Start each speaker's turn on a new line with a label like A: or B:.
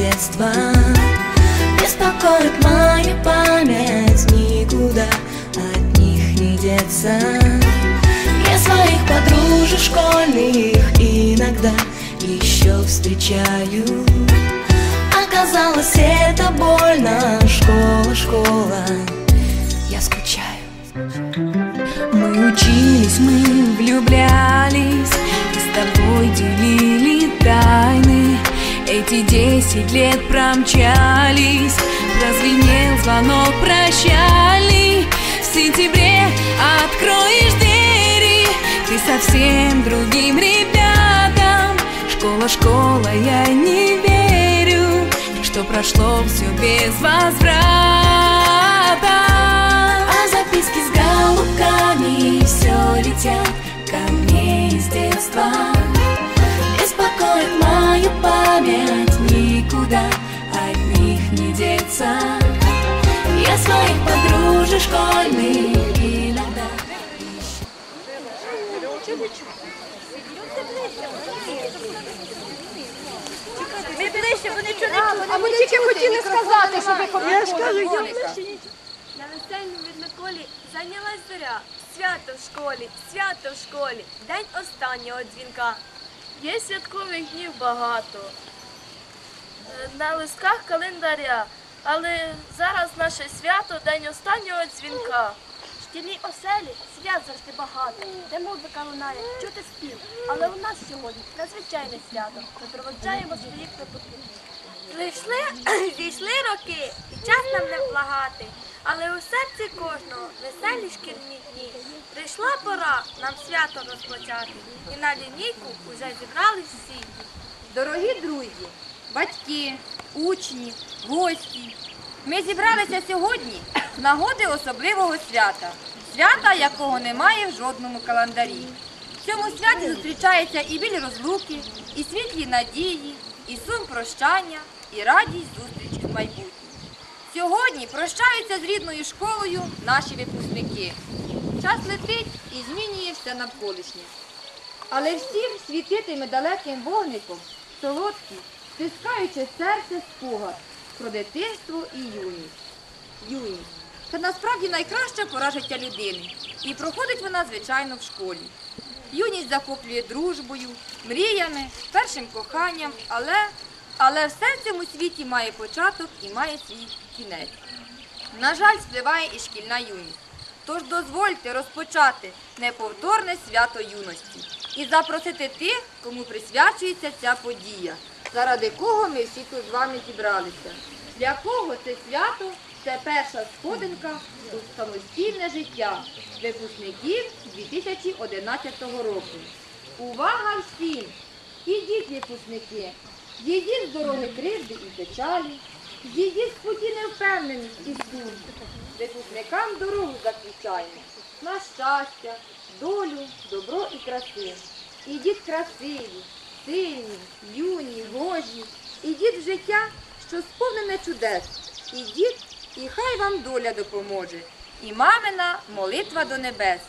A: детства. Беспокоит моя память Никуда от них не деться. Я своих подружек школьных Иногда еще встречаю. Оказалось, это больно. Школа, школа Я скучаю.
B: Мы учились, мы влюблялись Эти десять лет промчались Прозвенел звонок прощальный В сентябре откроешь двери Ты совсем другим ребятам. Школа, школа, я не верю Что прошло все без возврата.
A: А записки с голубками все летят ко мне из детства. Беспокоит мою память, подружек
C: Ми ближче, вони чули. А ми тільки хотіли сказати, що ви скажу,
D: На весельному Миколі зайнялась зоря. Свято в школі, свято в школі, день останнього дзвінка. Є святкових днів багато. е, На листках календаря. Але зараз наше свято день останнього дзвінка. В шкільній оселі свят завжди багато, де музика лунає, чути спів. Але у нас сьогодні надзвичайне свято. Ми проводжаємо своїх випускників. Зійшли, зійшли роки, і час нам не благати, але у серці кожного веселі шкільні дні. Прийшла пора нам свято розпочати, і на лінійку уже зібрались всі.
C: Дорогі друзі, батьки, учні, гості. Ми зібралися сьогодні з нагоди особливого свята, свята, якого немає в жодному календарі. В цьому святі зустрічається і біль розлуки, і світлі надії, і сум прощання, і радість зустрічі з майбутнім. Сьогодні прощаються з рідною школою наші випускники. Час летить і змінює все навколишнє. Але всім світитиме далеким вогником, солодкі, стискаючи серце спогад про дитинство і юність. Юність це насправді найкраща пора життя людини. І проходить вона, звичайно, в школі. Юність захоплює дружбою, мріями, першим коханням, але, але все в цьому світі має початок і має свій кінець. На жаль, спливає і шкільна юність. Тож дозвольте розпочати неповторне свято юності і запросити тих, кому присвячується ця подія, заради кого ми всі тут з вами зібралися. Для кого це свято це перша сходинка у самостійне життя випускників 2011 року. Увага всім! Ідіть, випускники, зійдіть з дороги кривди і печалі, зійдіть з путі невпевненість і сум. Випускникам дорогу заключаємо на щастя, долю, добро і краси. Ідіть красиві, сильні, юні, гожі, ідіть в життя, що сповнене чудес. Ідіть, і хай вам доля допоможе, і мамина молитва до небес.